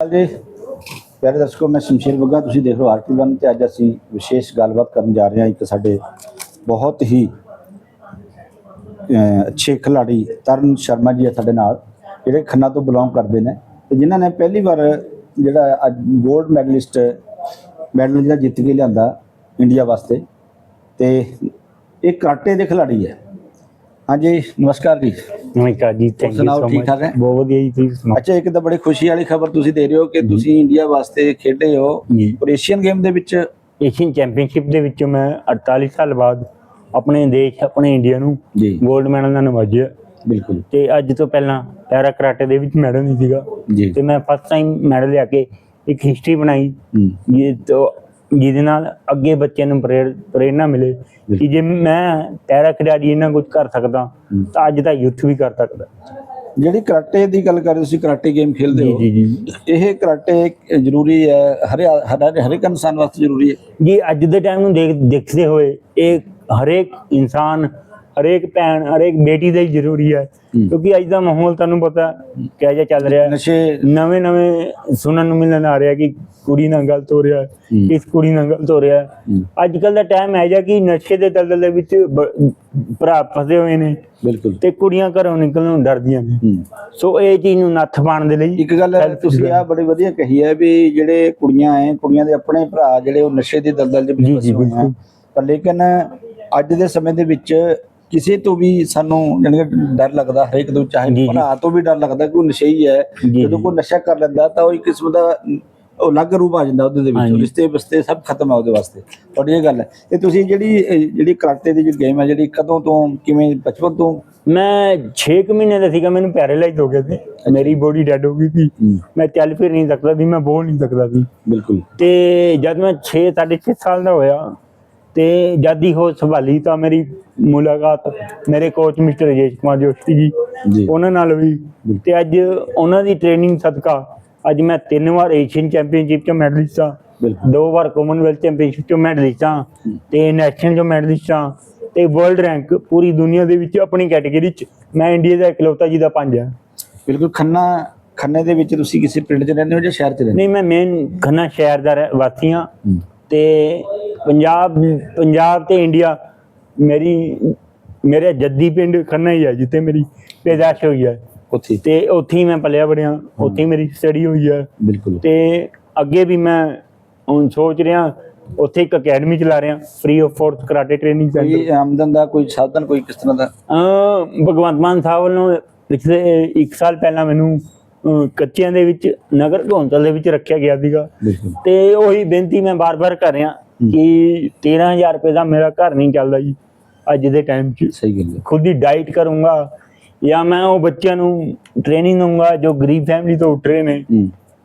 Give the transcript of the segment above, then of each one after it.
ਜੀ। ਪਿਆਰੇ ਦਰਸ਼ਕੋ, ਮੈਂ ਸ਼ਮਸ਼ੀਰ ਬੱਗਾ। ਤੁਸੀਂ ਦੇਖ ਰਹੇ ਹੋ ਆਰਟੀ1 ਤੇ ਅੱਜ ਅਸੀਂ ਵਿਸ਼ੇਸ਼ ਗੱਲਬਾਤ ਕਰਨ ਜਾ ਰਹੇ ਹਾਂ ਇੱਕ ਸਾਡੇ ਬਹੁਤ ਹੀ ਅੱਛੇ ਖਿਲਾੜੀ ਤਰਨ ਸ਼ਰਮਾ ਜੀ ਹੈ ਸਾਡੇ ਨਾਲ, ਜਿਹੜੇ ਖੰਨਾ ਤੋਂ ਬਿਲੋਂਗ ਕਰਦੇ ਨੇ ਤੇ ਜਿਨ੍ਹਾਂ ਨੇ ਪਹਿਲੀ ਵਾਰ ਜਿਹੜਾ ਅੱਜ 골ਡ ਮੈਡਲਿਸਟ ਮੈਡਲ ਜਿਹੜਾ ਜਿੱਤ ਕੇ ਲਿਆਂਦਾ ਇੰਡੀਆ ਵਾਸਤੇ ਤੇ ਇਹ ਕਰਾਟੇ ਦੇ ਖਿਲਾੜੀ ਹੈ। ਹਾਂਜੀ, ਨਮਸਕਾਰ ਜੀ। ਨਮਸਕਾਰ ਜੀ ਥੈਂਕ ਯੂ ਸੁਣਾਓ, ਸੋ ਠੀਕ ਮਚ ਠਾਕ ਹੈ? ਬਹੁਤ ਵਧੀਆ ਜੀ ਤੁਸੀਂ ਸੁਣਾਓ? ਅੱਛਾ ਇੱਕ ਤਾਂ ਬੜੀ ਖੁਸ਼ੀ ਵਾਲੀ ਖਬਰ ਤੁਸੀਂ ਦੇ ਰਹੇ ਹੋ ਕਿ ਤੁਸੀਂ ਇੰਡੀਆ ਵਾਸਤੇ ਖੇਡੇ ਹੋ। ਜੀ। ਔਰ ਏਸ਼ੀਅਨ ਗੇਮ ਦੇ ਵਿੱਚ? ਏਸ਼ੀਅਨ ਚੈਂਪੀਅਨਸ਼ਿਪ ਦੇ ਵਿੱਚੋਂ ਮੈਂ 48 ਸਾਲ ਬਾਅਦ ਆਪਣੇ ਦੇਸ਼ ਆਪਣੇ ਇੰਡੀਆ ਨੂੰ ਜੀ। 골ਡ ਮੈਡਲ ਨਾਲ ਨਵਾਜਿਆ। ਬਿਲਕੁਲ। ਤੇ ਅੱਜ ਤੋਂ ਪਹਿਲਾਂ ਪੈਰਾ ਕਰਾਟੇ ਦੇ ਵਿੱਚ ਮੈਡਲ ਨਹੀਂ ਸੀਗਾ। ਜੀ। ਤੇ ਮੈਂ ਫਸਟ ਟਾਈਮ ਮੈਡਲ ਲਿਆ ਕੇ ਇੱਕ ਹਿਸਟਰੀ ਬਣਾਈ। ਹੂੰ। ਇਹ ਤੋਂ ਜਿਹਦੇ ਨਾਲ ਅੱਗੇ ਬੱਚਿਆਂ ਨੂੰ ਪ੍ਰੇਰ- ਪ੍ਰੇਰਨਾ ਮਿਲੇ ਕਿ ਜੇ ਮੈਂ ਪੈਰਾ ਖਿਡਾਰੀ ਇਹਨਾਂ ਕੁਝ ਕਰ ਸਕਦਾ ਹੂੰ। ਤਾਂ ਅੱਜ ਦਾ ਯੂਥ ਵੀ ਕਰ ਸਕਦਾ। ਜਿਹੜੀ ਕਰਾਟੇ ਦੀ ਗੱਲ ਕਰ ਰਹੇ ਤੁਸੀਂ ਕਰਾਟੇ ਗੇਮ ਖੇਡਦੇ ਜੀ ਹੋ। ਜੀ ਜੀ। ਇਹ ਕਰਾਟੇ ਜ਼ਰੂਰੀ ਹੈ ਹਰ ਹਰ ਹਰ ਇੱਕ ਇਨਸਾਨ ਵਾਸਤੇ ਜ਼ਰੂਰੀ ਹੈ। ਜੀ ਅੱਜ ਦੇ ਟਾਈਮ ਨੂੰ ਦੇਖ ਦੇਖਦੇ ਹੋਏ ਇਹ ਹਰੇਕ ਇਨਸਾਨ ਹਰੇਕ ਭੈਣ ਹਰੇਕ ਬੇਟੀ ਦਾ ਜ਼ਰੂਰੀ ਹੈ। ਕਿਉਂਕਿ ਅੱਜ ਦਾ ਮਾਹੌਲ ਤੁਹਾਨੂੰ ਪਤਾ ਕਿਹੋ ਜਿਹਾ ਚੱਲ ਰਿਹਾ ਹੈ ਨਸ਼ੇ ਨਵੇਂ ਨਵੇਂ ਸੁਣਨ ਨੂੰ ਮਿਲਣ ਆ ਰਿਹਾ ਕਿ ਕੁੜੀ ਨਾਲ ਗਲਤ ਹੋ ਰਿਹਾ। ਇਸ ਕੁੜੀ ਨਾਲ ਗਲਤ ਹੋ ਰਿਹਾ ਅੱਜ ਕੱਲ ਦਾ ਟਾਈਮ ਹੈ ਜਿਹਾ ਕਿ ਨਸ਼ੇ ਦੇ ਦਲਦਲ ਦੇ ਵਿੱਚ ਭਰਾ ਫਸੇ ਹੋਏ ਨੇ ਬਿਲਕੁਲ ਤੇ ਕੁੜੀਆਂ ਘਰੋਂ ਨਿਕਲਣ ਨੂੰ ਡਰਦੀਆਂ ਨੇ। ਸੋ ਇਹ ਚੀਜ਼ ਨੂੰ ਨੱਥ ਪਾਉਣ ਦੇ ਲਈ ਇੱਕ ਗੱਲ ਤੁਸੀਂ ਆ ਬੜੀ ਵਧੀਆ ਕਹੀ ਹੈ ਵੀ ਜਿਹੜੇ ਕੁੜੀਆਂ ਐ ਕੁੜੀਆਂ ਦੇ ਆਪਣੇ ਭਰਾ ਜਿਹੜੇ ਉਹ ਨਸ਼ੇ ਦੀ ਦਲਦਲ ਦੇ ਵਿੱਚ ਜੀ, ਜੀ, ਫਸੇ ਹੋਏ ਬਿਲਕੁਲ। ਪਰ ਲੇਕਿਨ ਅੱਜ ਦੇ ਸਮੇਂ ਦੇ ਵਿੱਚ ਕਿਸੇ ਤੋਂ ਵੀ ਸਾਨੂੰ ਜਾਣੀ ਕਿ ਡਰ ਲੱਗਦਾ ਹਰੇਕ ਤੋਂ ਚਾਹੇ। ਭਰਾ ਤੋਂ ਵੀ ਡਰ ਲੱਗਦਾ ਕਿ ਉਹ ਨਸ਼ਈ ਹੈ ਜਦੋਂ। ਕੋਈ ਨਸ਼ਾ ਕਰ ਲੈਂਦਾ ਤਾਂ ਉਹ ਇੱਕ ਕਿਸਮ ਦਾ ਉਹ ਅਲੱਗ ਰੂਪ ਆ ਜਾਂਦਾ ਉਹਦੇ ਦੇ ਵਿੱਚ। ਰਿਸ਼ਤੇ ਬਸਤੇ ਸਭ ਖਤਮ ਆ ਉਹਦੇ ਵਾਸਤੇ। ਤੁਹਾਡੀ ਇਹ ਗੱਲ ਹੈ। ਤੇ ਤੁਸੀਂ ਜਿਹੜੀ ਜਿਹੜੀ ਕਰਾਟੇ ਦੀ ਜਿਹੜੀ ਗੇਮ ਹੈ ਜਿਹੜੀ ਕਦੋਂ ਤੋਂ ਕਿਵੇਂ ਬਚਪਨ ਤੋਂ? ਮੈਂ 6 ਮਹੀਨੇ ਦਾ ਸੀਗਾ ਮੈਨੂੰ ਪੈਰਾਲਾਈਜ਼ ਹੋ ਗਿਆ ਸੀ। ਮੇਰੀ ਬੋਡੀ ਡੈਡ ਹੋ ਗਈ ਸੀ। ਮੈਂ ਚੱਲ ਫਿਰ ਨਹੀਂ ਸਕਦਾ ਸੀ ਮੈਂ ਬੋਲ ਨਹੀਂ ਸਕਦਾ ਸੀ। ਬਿਲਕੁਲ। ਤੇ ਜਦ ਮੈਂ 6 6.5 ਸਾਲ ਦਾ ਹੋਇਆ ਤੇ ਜਦ ਹੀ ਹੋ ਸੰਭਾਲੀ ਤਾਂ ਮੇਰੀ ਮੁਲਾਕਾਤ ਮੇਰੇ ਕੋਚ ਮਿਸਟਰ ਰਜੇਸ਼ ਕੁਮਾਰ ਜੋਸ਼ੀ ਜੀ ਜੀ। ਉਹਨਾਂ ਨਾਲ ਵੀ। ਤੇ ਅੱਜ ਉਹਨਾਂ ਦੀ ਟ੍ਰੇਨਿੰਗ ਸਦਕਾ ਅੱਜ ਮੈਂ ਤਿੰਨ ਵਾਰ ਏਸ਼ੀਅਨ ਚੈਂਪੀਅਨਸ਼ਿਪ ਚ ਮੈਡਲਿਸਟ ਬਿਲਕੁਲ। ਦੋ ਵਾਰ ਕਾਮਨਵੈਲਥ ਚੈਂਪੀਅਨਸ਼ਿਪ ਚ ਮੈਡਲਿਸਟ ਹਾਂ ਤੇ ਨੈਸ਼ਨਲ ਚ ਮੈਡਲਿਸਟ ਹਾਂ ਤੇ ਵਰਲਡ ਰੈਂਕ ਪੂਰੀ ਦੁਨੀਆ ਦੇ ਵਿੱਚ ਆਪਣੀ ਕੈਟਾਗਰੀ ਚ ਮੈਂ ਇੰਡੀਆ ਦਾ ਇਕਲੌਤਾ ਜਿਹਦਾ ਪੰਜ ਹੈ। ਬਿਲਕੁਲ ਖੰਨਾ ਖੰਨੇ ਦੇ ਵਿੱਚ ਤੁਸੀਂ ਕਿਸੇ ਪਿੰਡ 'ਚ ਰਹਿੰਦੇ ਹੋ ਜਾਂ ਸ਼ਹਿਰ 'ਚ ਰਹਿੰਦੇ ਨਹੀਂ ਮੈਂ ਮੇਨ ਖੰਨਾ ਸ਼ਹਿਰ ਦਾ ਰਹਿ- ਵਾਸੀ ਹੋ। ਤੇ ਪੰਜਾਬ ਪੰਜਾਬ ਤੇ ਇੰਡੀਆ ਮੇਰੀ ਮੇਰੇ ਜੱਦੀ ਪਿੰਡ ਖੰਨਾ ਹੀ ਹੈ ਜਿੱਥੇ ਮੇਰੀ ਪੈਦਾਇਸ਼ ਹੋਈ ਹੈ ਉੱਥੇ ਤੇ ਉੱਥੇ ਹੀ ਮੈਂ ਪਲਿਆ ਬੜਿਆ ਉੱਥੇ ਹੀ ਮੇਰੀ ਸਟੱਡੀ ਹੋਈ ਹੈ ਬਿਲਕੁਲ। ਤੇ ਅੱਗੇ ਵੀ ਮੈਂ ਹੁਣ ਸੋਚ ਰਿਹਾ ਉੱਥੇ ਇੱਕ ਅਕੈਡਮੀ ਚਲਾ ਰਿਹਾ free of force karate training ਕੋਈ ਸੈਂਟਰ ਆਮਦਨ ਦਾ ਕੋਈ ਸਾਧਨ ਕੋਈ ਕਿਸ ਤਰ੍ਹਾਂ ਦਾ? ਭਗਵੰਤ ਮਾਨ ਸਾਹਿਬ ਵੱਲੋਂ ਪਿਛਲੇ 1 ਸਾਲ ਪਹਿਲਾਂ ਮੈਨੂੰ ਕੱਚਿਆਂ ਦੇ ਵਿੱਚ ਨਗਰ ਕੌਂਸਲ ਦੇ ਵਿੱਚ ਰੱਖਿਆ ਗਿਆ ਸੀਗਾ। ਤੇ ਉਹੀ ਬੇਨਤੀ ਮੈਂ ਬਾਰ-ਬਾਰ ਕਰ ਰਿਹਾ ਕਿ 13000 ਰੁਪਏ ਦਾ ਮੇਰਾ ਘਰ ਨਹੀਂ ਚੱਲਦਾ ਜੀ ਅੱਜ ਦੇ ਟਾਈਮ 'ਚ। ਸਹੀ ਗੱਲ ਹੈ। ਖੁਦ ਹੀ ਡਾਈਟ ਕਰੂੰਗਾ ਜਾਂ ਮੈਂ ਉਹ ਬੱਚਿਆਂ ਨੂੰ ਟ੍ਰੇਨਿੰਗ ਦਊਂਗਾ ਜੋ ਗਰੀਬ ਫੈਮਿਲੀ ਤੋਂ ਉੱਠ ਰਹੇ ਨੇ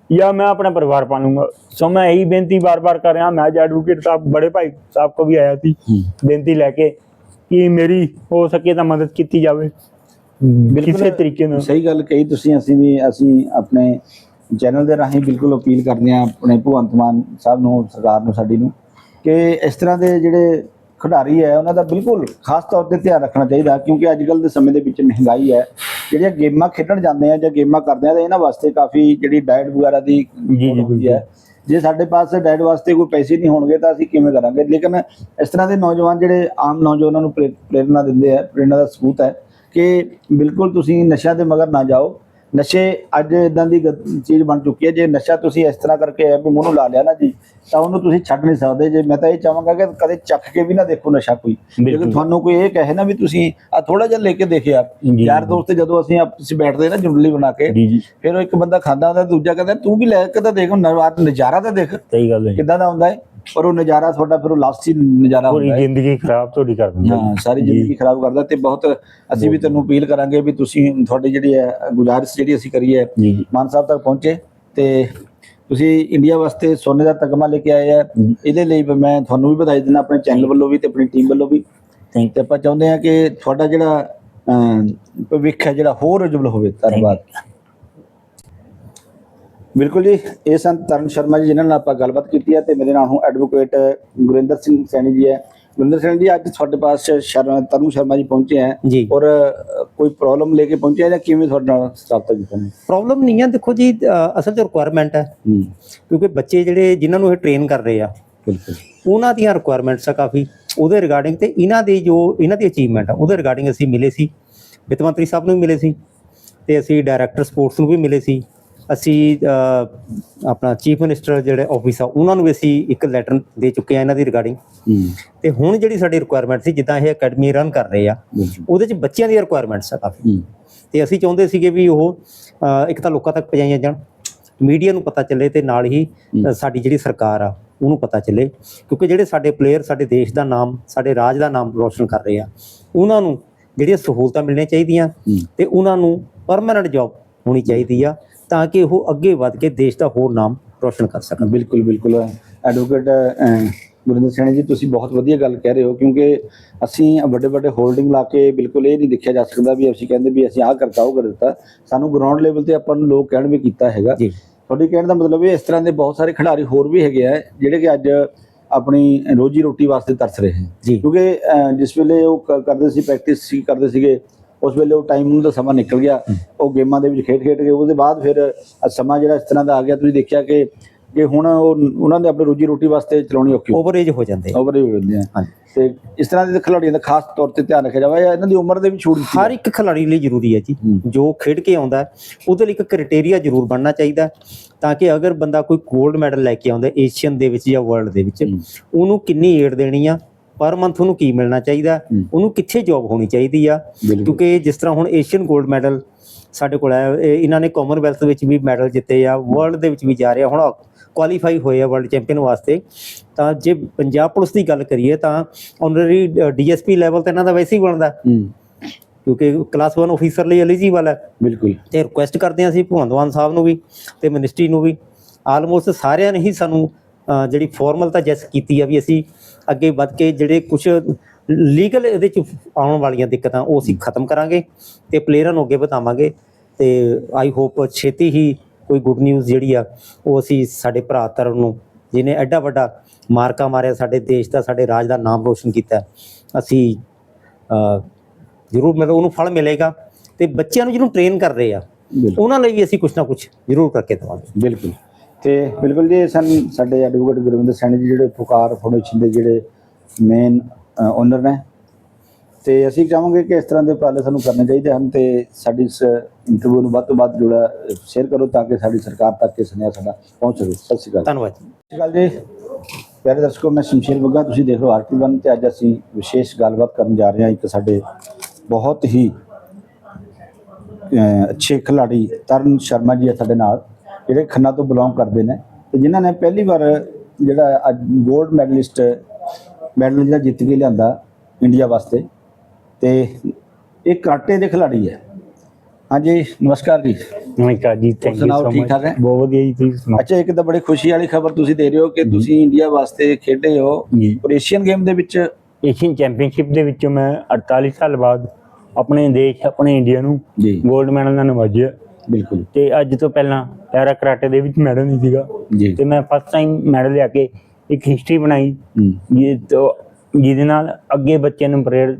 ਜਾਂ ਮੈਂ ਆਪਣਾ ਪਰਿਵਾਰ ਪਾਲੂੰਗਾ। ਸੋ ਮੈਂ ਇਹੀ ਬੇਨਤੀ ਬਾਰ-ਬਾਰ ਕਰ ਰਿਹਾ ਮੈਂ ਅੱਜ ਐਡਵੋਕੇਟ ਸਾਹਿਬ ਬੜੇ ਭਾਈ ਸਾਹਿਬ ਕੋ ਵੀ ਆਇਆ ਸੀ ਹੂੰ। ਬੇਨਤੀ ਲੈ ਕੇ ਕਿ ਮੇਰੀ ਹੋ ਸਕੇ ਤਾਂ ਮਦਦ ਕੀਤੀ ਜਾਵੇ। ਕਿਸੇ ਤਰੀਕੇ ਨਾਲ। ਸਹੀ ਗੱਲ ਕਹੀ ਤੁਸੀਂ ਅਸੀਂ ਵੀ ਅਸੀਂ ਆਪਣੇ ਚੈਨਲ ਦੇ ਰਾਹੀਂ ਬਿਲਕੁਲ ਅਪੀਲ ਕਰਦੇ ਹਾਂ ਆਪਣੇ ਭਗਵੰਤ ਮਾਨ ਸਾਹਿਬ ਨੂੰ ਸਰਕਾਰ ਨੂੰ ਸਾਡੀ ਨੂੰ। ਕਿ ਇਸ ਤਰ੍ਹਾਂ ਦੇ ਜਿਹੜੇ ਖਿਡਾਰੀ ਹੈ ਉਹਨਾਂ ਦਾ ਬਿਲਕੁਲ ਖਾਸ ਤੌਰ ਤੇ ਧਿਆਨ ਰੱਖਣਾ ਚਾਹੀਦਾ ਕਿਉਂਕਿ ਅੱਜ ਕੱਲ ਦੇ ਸਮੇਂ ਦੇ ਵਿੱਚ ਮਹਿੰਗਾਈ ਹੈ। ਜਿਹੜੀਆਂ ਗੇਮਾਂ ਖੇਡਣ ਜਾਂਦੇ ਆ ਜਾਂ ਗੇਮਾਂ ਕਰਦੇ ਆ ਤਾਂ ਇਹਨਾਂ ਵਾਸਤੇ ਕਾਫੀ ਜਿਹੜੀ ਡਾਈਟ ਵਗੈਰਾ ਦੀ ਹੁੰਦੀ ਹੈ। ਜੇ ਸਾਡੇ ਪਾਸ ਡਾਈਟ ਵਾਸਤੇ ਕੋਈ ਪੈਸੇ ਨਹੀਂ ਹੋਣਗੇ ਤਾਂ ਅਸੀਂ ਕਿਵੇਂ ਕਰਾਂਗੇ? ਲੇਕਿਨ ਇਸ ਤਰ੍ਹਾਂ ਦੇ ਨੌਜਵਾਨ ਜਿਹੜੇ ਆਮ ਨੌਜਵਾਨਾਂ ਨੂੰ ਪ੍ਰੇ- ਪ੍ਰੇਰਨਾ ਦਿੰਦੇ ਆ ਪ੍ਰੇਰਨਾ ਦਾ ਸਬੂਤ ਹੈ ਕਿ ਬਿਲਕੁਲ ਤੁਸੀਂ ਨਸ਼ਿਆਂ ਦੇ ਮਗਰ ਨਾ ਜਾਓ। ਨਸ਼ੇ ਅੱਜ ਇਦਾਂ ਦੀ ਗ- ਚੀਜ਼ ਬਣ ਚੁੱਕੀ ਹੈ ਜੇ ਨਸ਼ਾ ਤੁਸੀਂ ਇਸ ਤਰ੍ਹਾਂ ਕਰਕੇ ਹੈ ਵੀ ਮੂੰਹ ਨੂੰ ਲਾ ਲਿਆ ਨਾ ਜੀ ਤਾਂ ਉਹਨੂੰ ਤੁਸੀਂ ਛੱਡ ਨਹੀਂ ਸਕਦੇ। ਜੇ ਮੈਂ ਤਾਂ ਇਹ ਚਾਹਾਂਗਾ ਕਿ ਕਦੇ ਚੱਕ ਕੇ ਵੀ ਨਾ ਦੇਖੋ ਨਸ਼ਾ ਕੋਈ। ਬਿਲਕੁਲ। ਲੇਕਿਨ ਤੁਹਾਨੂੰ ਕੋਈ ਇਹ ਕਹੇ ਨਾ ਵੀ ਤੁਸੀਂ ਆ ਥੋੜਾ ਜਿਹਾ ਲੈ ਕੇ ਦੇਖਿਆ। ਜੀ। ਯਾਰ ਦੋਸਤ ਜਦੋਂ ਅਸੀਂ ਆਪਸ ਵਿੱਚ ਬੈਠਦੇ ਨਾ ਜੁੰਡਲੀ ਬਣਾ ਕੇ ਜੀ ਜੀ। ਫਿਰ ਉਹ ਇੱਕ ਬੰਦਾ ਖਾਂਦਾ ਹੁੰਦਾ ਦੂਜਾ ਕਹਿੰਦਾ ਤੂੰ ਵੀ ਲੈ ਕੇ ਤਾਂ ਦੇਖ ਨਜ਼ਾਰਾ ਨਜ਼ਾਰਾ ਤਾਂ ਦੇਖ। ਸਹੀ ਗੱਲ ਹੈ ਕਿੱਦਾਂ ਦਾ ਹੁੰਦਾ ਹੈ? ਪਰ ਉਹ ਨਜ਼ਾਰਾ ਤੁਹਾਡਾ ਫਿਰ ਉਹ ਲਾਸਟ ਹੀ ਨਜ਼ਾਰਾ ਪੂਰੀ ਹੁੰਦਾ ਹੈ। ਜ਼ਿੰਦਗੀ ਖਰਾਬ ਤੁਹਾਡੀ ਕਰ ਦਿੰਦਾ ਹਾਂ ਸਾਰੀ ਜ਼ਿੰਦਗੀ ਖਰਾਬ ਕਰਦਾ ਤੇ ਬਹੁਤ ਅਸੀਂ ਵੀ ਤੈਨੂੰ ਅਪੀਲ ਕਰਾਂਗੇ ਵੀ ਤੁਸੀਂ ਤੁਹਾਡੀ ਜਿਹੜੀ ਹੈ ਗੁਜ਼ਾਰਿਸ਼ ਜਿਹੜੀ ਅਸੀਂ ਕਰੀ ਹੈ ਮਾਨ ਸਾਹਿਬ ਤੱਕ ਪਹੁੰਚੇ ਤੇ ਤੁਸੀਂ ਇੰਡੀਆ ਵਾਸਤੇ ਸੋਨੇ ਦਾ ਤਗਮਾ ਲੈ ਕੇ ਆਏ ਆ। ਇਹਦੇ ਲਈ ਵੀ ਮੈਂ ਤੁਹਾਨੂੰ ਵੀ ਵਧਾਈ ਦਿੰਦਾ ਆਪਣੇ ਚੈਨਲ ਵੱਲੋਂ ਵੀ ਤੇ ਆਪਣੀ ਟੀਮ ਵੱਲੋਂ ਵੀ। ਥੈਂਕ ਤੇ ਆਪਾਂ ਚਾਹੁੰਦੇ ਹਾਂ ਕਿ ਤੁਹਾਡਾ ਜਿਹੜਾ ਭਵਿੱਖ ਹੈ ਜਿਹੜਾ ਹੋਰ ਉਜਵਲ ਹੋਵੇ। ਧੰਨਵਾਦ। ਬਿਲਕੁਲ ਜੀ ਇਹ ਸਨ ਤਰਨ ਸ਼ਰਮਾ ਜੀ ਜਿਨ੍ਹਾਂ ਨਾਲ ਆਪਾਂ ਗੱਲਬਾਤ ਕੀਤੀ ਹੈ ਤੇ ਮੇਰੇ ਨਾਲ ਹੁਣ ਐਡਵੋਕੇਟ ਗੁਰਿੰਦਰ ਸਿੰਘ ਸੈਣੀ ਜੀ ਹੈ। ਗੁਰਿੰਦਰ ਸਿੰਘ ਜੀ ਅੱਜ ਤੁਹਾਡੇ ਪਾਸ ਸ਼ਰਮਾ ਤਰੁਣ ਸ਼ਰਮਾ ਜੀ ਪਹੁੰਚੇ ਹੈ ਔਰ ਕੋਈ ਪ੍ਰੋਬਲਮ ਲੈ ਕੇ ਪਹੁੰਚੇ ਜਾਂ ਕਿਵੇਂ ਤੁਹਾਡੇ ਨਾਲ ਸਟਾਰਟ ਕੀਤਾ ਨੇ ਪ੍ਰੋਬਲਮ ਨਹੀਂ ਹੈ ਦੇਖੋ ਜੀ ਅਸਲ 'ਚ ਰਿਕੁਆਇਰਮੈਂਟ ਹੈ। ਹੂੰ। ਕਿਉਂਕਿ ਬੱਚੇ ਜਿਹੜੇ ਜਿਨ੍ਹਾਂ ਨੂੰ ਇਹ ਟ੍ਰੇਨ ਕਰ ਰਹੇ ਆ ਬਿਲਕੁਲ। ਉਹਨਾਂ ਦੀਆਂ ਰਿਕੁਆਇਰਮੈਂਟਸ ਆ ਕਾਫੀ। ਉਹਦੇ ਰਿਗਾਰਡਿੰਗ ਤੇ ਇਹਨਾਂ ਦੀ ਜੋ ਇਹਨਾਂ ਦੀ ਅਚੀਵਮੈਂਟ ਆ ਉਹਦੇ ਰਿਗਾਰਡਿੰਗ ਅਸੀਂ ਮਿਲੇ ਸੀ। ਵਿੱਤ ਮੰਤਰੀ ਸਾਹਿਬ ਨੂੰ ਵੀ ਮਿਲੇ ਸੀ। ਤੇ ਅਸੀਂ ਡਾਇਰੈਕਟਰ ਸਪੋਰਟਸ ਨੂੰ ਵੀ ਮਿਲੇ ਸੀ। ਅਸੀਂ ਆਪਣਾ ਚੀਫ ਮਿਨਿਸਟਰ ਜਿਹੜੇ ਆਫਿਸ ਆ ਉਹਨਾਂ ਨੂੰ ਵੀ ਅਸੀਂ ਇੱਕ ਲੈਟਰ ਦੇ ਚੁੱਕੇ ਆ ਇਹਨਾਂ ਦੀ ਰਿਗਾਰਡਿੰਗ ਤੇ ਹੁਣ ਜਿਹੜੀ ਸਾਡੀ ਰਿਕੁਆਇਰਮੈਂਟ ਸੀ ਜਿੱਦਾਂ ਇਹ ਅਕੈਡਮੀ ਰਨ ਕਰ ਰਹੇ ਆ ਉਹਦੇ 'ਚ ਬੱਚਿਆਂ ਦੀਆਂ ਰਿਕੁਆਇਰਮੈਂਟਸ ਆ ਕਾਫੀ। ਤੇ ਅਸੀਂ ਚਾਹੁੰਦੇ ਸੀਗੇ ਵੀ ਉਹ ਇੱਕ ਤਾਂ ਲੋਕਾਂ ਤੱਕ ਪਹੁੰਚਾਈਆਂ ਜਾਣ ਮੀਡੀਆ ਨੂੰ ਪਤਾ ਚੱਲੇ ਤੇ ਨਾਲ ਹੀ ਸਾਡੀ ਜਿਹੜੀ ਸਰਕਾਰ ਆ ਉਹਨੂੰ ਪਤਾ ਚੱਲੇ। ਕਿਉਂਕਿ ਜਿਹੜੇ ਸਾਡੇ ਪਲੇਅਰ ਸਾਡੇ ਦੇਸ਼ ਦਾ ਨਾਮ ਸਾਡੇ ਰਾਜ ਦਾ ਨਾਮ ਰੋਸ਼ਨ ਕਰ ਰਹੇ ਆ ਉਹਨਾਂ ਨੂੰ ਜਿਹੜੀਆਂ ਸਹੂਲਤਾਂ ਮਿਲਣੀਆਂ ਚਾਹੀਦੀਆਂ ਤੇ ਉਹਨਾਂ ਨੂੰ ਪਰਮਨੈਂਟ ਜੌਬ ਹੋਣੀ ਚਾਹੀਦੀ ਆ। ਤਾਂ ਕਿ ਉਹ ਅੱਗੇ ਵਧ ਕੇ ਦੇਸ਼ ਦਾ ਹੋਰ ਨਾਮ ਰੋਸ਼ਨ ਕਰ ਸਕਣ। ਬਿਲਕੁਲ ਬਿਲਕੁਲ। ਐਡਵੋਕੇਟ ਗੁਰਿੰਦਰ ਸੈਣੀ ਜੀ ਤੁਸੀਂ ਬਹੁਤ ਵਧੀਆ ਗੱਲ ਕਹਿ ਰਹੇ ਹੋ ਕਿਉਂਕਿ ਅਸੀਂ ਵੱਡੇ ਵੱਡੇ ਹੋਲਡਿੰਗ ਲਾ ਕੇ ਬਿਲਕੁਲ ਇਹ ਨਹੀਂ ਦੇਖਿਆ ਜਾ ਸਕਦਾ ਵੀ ਅਸੀਂ ਕਹਿੰਦੇ ਵੀ ਅਸੀਂ ਆਹ ਕਰਤਾ ਉਹ ਕਰ ਦਿੱਤਾ। ਸਾਨੂੰ ਗਰਾਊਂਡ ਲੈਵਲ ਤੇ ਆਪਾਂ ਨੂੰ ਲੋਕ ਕਹਿਣ ਵੀ ਕੀਤਾ ਹੈਗਾ। ਜੀ। ਤੁਹਾਡੀ ਕਹਿਣ ਦਾ ਮਤਲਬ ਇਹ ਇਸ ਤਰ੍ਹਾਂ ਦੇ ਬਹੁਤ ਸਾਰੇ ਖਿਡਾਰੀ ਹੋਰ ਵੀ ਹੈਗੇ ਆ ਜਿਹੜੇ ਕਿ ਅੱਜ ਆਪਣੀ ਰੋਜੀ ਰੋਟੀ ਵਾਸਤੇ ਤਰਸ ਰਹੇ ਹਨ। ਕਿਉਂਕਿ ਜਿਸ ਵੇਲੇ ਉਹ ਕਰਦੇ ਸੀ ਪ੍ਰੈਕਟਿਸ ਸੀ ਕਰਦੇ ਸੀਗੇ ਉਸ ਵੇਲੇ ਉਹ ਟਾਈਮ ਨੂੰ ਦਾ ਸਮਾਂ ਨਿਕਲ ਗਿਆ ਉਹ ਗੇਮਾਂ ਦੇ ਵਿੱਚ ਖੇਡ ਖੇਡ ਕੇ ਉਹਦੇ ਬਾਅਦ ਫਿਰ ਸਮਾਂ ਜਿਹੜਾ ਇਸ ਤਰ੍ਹਾਂ ਦਾ ਆ ਗਿਆ ਤੁਸੀਂ ਦੇਖਿਆ ਕਿ ਕਿ ਹੁਣ ਉਹ ਉਹਨਾਂ ਦੇ ਆਪਣੀ ਰੋਜੀ ਰੋਟੀ ਵਾਸਤੇ ਚਲਾਉਣੀ ਔਖੀ ਓਵਰ ਏਜ ਹੋ ਜਾਂਦੇ ਆ। ਓਵਰ ਹੋ ਜਾਂਦੇ ਆ ਤੇ ਇਸ ਤਰ੍ਹਾਂ ਦੇ ਖਿਡਾਰੀਆਂ ਦਾ ਖਾਸ ਤੌਰ ਤੇ ਧਿਆਨ ਰੱਖਿਆ ਜਾਵੇ ਜਾਂ ਇਹਨਾਂ ਦੀ ਉਮਰ ਦੇ ਵੀ ਛੂਟ ਦਿੱਤੀ ਹਰ ਇੱਕ ਖਿਡਾਰੀ ਲਈ ਜ਼ਰੂਰੀ ਹੈ ਜੀ। ਜੋ ਖੇਡ ਕੇ ਆਉਂਦਾ ਉਹਦੇ ਲਈ ਇੱਕ ਕ੍ਰਾਈਟੇਰੀਆ ਜ਼ਰੂਰ ਬਣਨਾ ਚਾਹੀਦਾ ਤਾਂ ਕਿ ਅਗਰ ਬੰਦਾ ਕੋਈ 골ਡ ਮੈਡਲ ਲੈ ਕੇ ਆਉਂਦਾ ਏਸ਼ੀਅਨ ਦੇ ਵਿੱਚ ਜਾਂ ਵਰਲਡ ਦੇ ਵਿੱਚ। ਉਹਨੂੰ ਕਿੰਨੀ ਏਡ ਦੇਣੀ ਆ ਪਰ ਮੰਥ ਉਹਨੂੰ ਕੀ ਮਿਲਣਾ ਚਾਹੀਦਾ। ਉਹਨੂੰ ਕਿੱਥੇ ਜੌਬ ਹੋਣੀ ਚਾਹੀਦੀ ਆ? ਕਿਉਂਕਿ ਜਿਸ ਤਰ੍ਹਾਂ ਹੁਣ ਏਸ਼ੀਅਨ 골ਡ ਮੈਡਲ ਸਾਡੇ ਕੋਲ ਹੈ ਇਹ- ਇਹਨਾਂ ਨੇ ਕਾਮਨਵੈਲਥ ਵਿੱਚ ਵੀ ਮੈਡਲ ਜਿੱਤੇ ਆ ਵਰਲਡ ਦੇ ਵਿੱਚ ਵੀ ਜਾ ਰਿਹਾ ਹੁਣ ਕੁਆਲੀਫਾਈ ਹੋਏ ਆ ਵਰਲਡ ਚੈਂਪੀਅਨ ਵਾਸਤੇ। ਤਾਂ ਜੇ ਪੰਜਾਬ ਪੁਲਿਸ ਦੀ ਗੱਲ ਕਰੀਏ ਤਾਂ ਆਨਰਰੀ ਡੀਐਸਪੀ ਲੈਵਲ ਤੇ ਇਹਨਾਂ ਦਾ ਵੈਸੇ ਹੀ ਬਣਦਾ। ਕਿਉਂਕਿ ਕਲਾਸ 1 ਆਫੀਸਰ ਲਈ ਐਲੀਜੀਬਲ ਹੈ ਬਿਲਕੁਲ। ਤੇ ਰਿਕੁਐਸਟ ਕਰਦੇ ਹਾਂ ਅਸੀਂ ਭਗਵੰਤ ਮਾਨ ਸਾਹਿਬ ਨੂੰ ਵੀ ਤੇ ਮਿਨਿਸਟਰੀ ਨੂੰ ਵੀ। ਆਲਮੋਸਟ ਸਾਰਿਆਂ ਨੇ ਹੀ ਸਾਨੂੰ ਜਿਹੜੀ ਫਾਰਮਲ ਜੈਸ ਕੀਤੀ ਆ ਵੀ ਅਸੀਂ ਅੱਗੇ ਵੱਧ ਕੇ ਜਿਹੜੇ ਕੁਝ ਲੀਗਲ ਇਹਦੇ ਚ ਆਉਣ ਵਾਲੀਆਂ ਦਿੱਕਤਾਂ ਉਹ ਅਸੀਂ ਖਤਮ ਕਰਾਂਗੇ ਤੇ ਪਲੇਅਰਾਂ ਨੂੰ ਅੱਗੇ ਵਧਾਵਾਂਗੇ ਤੇ ਆਈ ਹੋਪ ਛੇਤੀ ਹੀ ਕੋਈ ਗੁੱਡ ਨਿਊਜ਼ ਜਿਹੜੀ ਆ ਉਹ ਅਸੀਂ ਸਾਡੇ ਭਰਾ ਤਰਨ ਨੂੰ ਜਿਹਨੇ ਐਡਾ ਵੱਡਾ ਮਾਰਕਾ ਮਾਰਿਆ ਸਾਡੇ ਦੇਸ਼ ਦਾ ਸਾਡੇ ਰਾਜ ਦਾ ਨਾਮ ਰੋਸ਼ਨ ਕੀਤਾ ਅਸੀਂ ਜ਼ਰੂਰ ਮਤਲਬ ਉਹਨੂੰ ਫਲ ਮਿਲੇਗਾ ਤੇ ਬੱਚਿਆਂ ਨੂੰ ਜਿਹਨੂੰ ਟ੍ਰੇਨ ਕਰ ਰਹੇ ਆ ਉਹਨਾਂ ਲਈ ਵੀ ਅਸੀਂ ਕੁਝ ਨਾ ਕੁਝ ਜ਼ਰੂਰ ਕਰਕੇ ਦੇਵਾਂਗੇ। ਬਿਲਕੁਲ। ਤੇ ਬਿਲਕੁਲ ਜੀ ਸਨ ਸਾਡੇ ਐਡਵੋਕੇਟ ਗੁਰਵਿੰਦਰ ਸੈਣੀ ਜੀ ਜਿਹੜੇ ਪੁਕਾਰ ਫਾਊਂਡੇਸ਼ਨ ਦੇ ਜਿਹੜੇ ਮੇਨ ਓਨਰ ਨੇ। ਤੇ ਅਸੀਂ ਚਾਹਾਂਗੇ ਕਿ ਇਸ ਤਰ੍ਹਾਂ ਦੇ ਉਪਰਾਲੇ ਸਾਨੂੰ ਕਰਨੇ ਚਾਹੀਦੇ ਹਨ ਤੇ ਸਾਡੀ ਇਸ ਇੰਟਰਵਿਊ ਨੂੰ ਵੱਧ ਤੋਂ ਵੱਧ ਜੁੜਾ ਸ਼ੇਅਰ ਕਰੋ ਤਾਂ ਕਿ ਸਾਡੀ ਸਰਕਾਰ ਤੱਕ ਇਹ ਸੁਨੇਹਾ ਸਾਡਾ ਪਹੁੰਚ ਸਕੇ। ਸਤਿ ਸ਼੍ਰੀ ਅਕਾਲ। ਧੰਨਵਾਦ। ਜੀ ਸਤਿ ਸ਼੍ਰੀ ਅਕਾਲ ਜੀ। ਪਿਆਰੇ ਦਰਸ਼ਕੋ ਮੈਂ ਸ਼ਮਸ਼ੇਰ ਬੱਗਾ ਤੁਸੀਂ ਦੇਖ ਰਹੇ ਹੋ ਆਰਟੀ1 ਤੇ ਅੱਜ ਅਸੀਂ ਵਿਸ਼ੇਸ਼ ਗੱਲਬਾਤ ਕਰਨ ਜਾ ਰਹੇ ਹਾਂ ਇੱਕ ਸਾਡੇ ਬਹੁਤ ਹੀ ਅੱਛੇ ਖਿਲਾੜੀ ਤਰਨ ਸ਼ਰਮਾ ਜੀ ਸਾਡੇ ਨਾਲ। ਜਿਹੜੇ ਖੰਨਾ ਤੋਂ ਬਿਲੋਂਗ ਕਰਦੇ ਨੇ ਤੇ ਜਿਨ੍ਹਾਂ ਨੇ ਪਹਿਲੀ ਵਾਰ ਜਿਹੜਾ ਅੱਜ 골ਡ ਮੈਡਲਿਸਟ ਮੈਡਲ ਜਿਹੜਾ ਜਿੱਤ ਕੇ ਲਿਆਂਦਾ ਇੰਡੀਆ ਵਾਸਤੇ ਤੇ ਇਹ ਕਰਾਟੇ ਦੇ ਖਿਲਾੜੀ ਹੈ। ਹਾਂਜੀ ਨਮਸਕਾਰ ਜੀ। ਨਮਸਕਾਰ ਜੀ ਥੈਂਕ ਯੂ ਸੋ ਮਚ? ਬਹੁਤ ਵਧੀਆ ਜੀ ਤੁਸੀਂ ਸੁਣਾਓ? ਅੱਛਾ ਇੱਕ ਤਾਂ ਬੜੀ ਖੁਸ਼ੀ ਵਾਲੀ ਖਬਰ ਤੁਸੀਂ ਦੇ ਰਹੇ ਹੋ ਕਿ ਤੁਸੀਂ ਇੰਡੀਆ ਵਾਸਤੇ ਖੇਡੇ ਹੋ। ਔਰ ਏਸ਼ੀਅਨ ਗੇਮ ਦੇ ਵਿੱਚ? ਏਸ਼ੀਅਨ ਚੈਂਪੀਅਨਸ਼ਿਪ ਦੇ ਵਿੱਚੋਂ ਮੈਂ 48 ਸਾਲ ਬਾਅਦ ਆਪਣੇ ਦੇਸ਼ ਆਪਣੇ ਇੰਡੀਆ ਨੂੰ 골ਡ ਮੈਡਲ ਨਾਲ ਨਵਾਜਿਆ। ਬਿਲਕੁਲ। ਤੇ ਅੱਜ ਤੋਂ ਪਹਿਲਾਂ ਪੈਰਾ ਕਰਾਟੇ ਦੇ ਵਿੱਚ ਮੈਡਲ ਨਹੀਂ ਸੀਗਾ। ਜੀ। ਤੇ ਮੈਂ ਫਸਟ ਟਾਈਮ ਮੈਡਲ ਲਿਆ ਕੇ ਇੱਕ ਹਿਸਟਰੀ ਬਣਾਈ। ਇਹ ਤੋਂ ਜਿਹਦੇ ਨਾਲ ਅੱਗੇ ਬੱਚਿਆਂ ਨੂੰ ਪ੍ਰੇਰ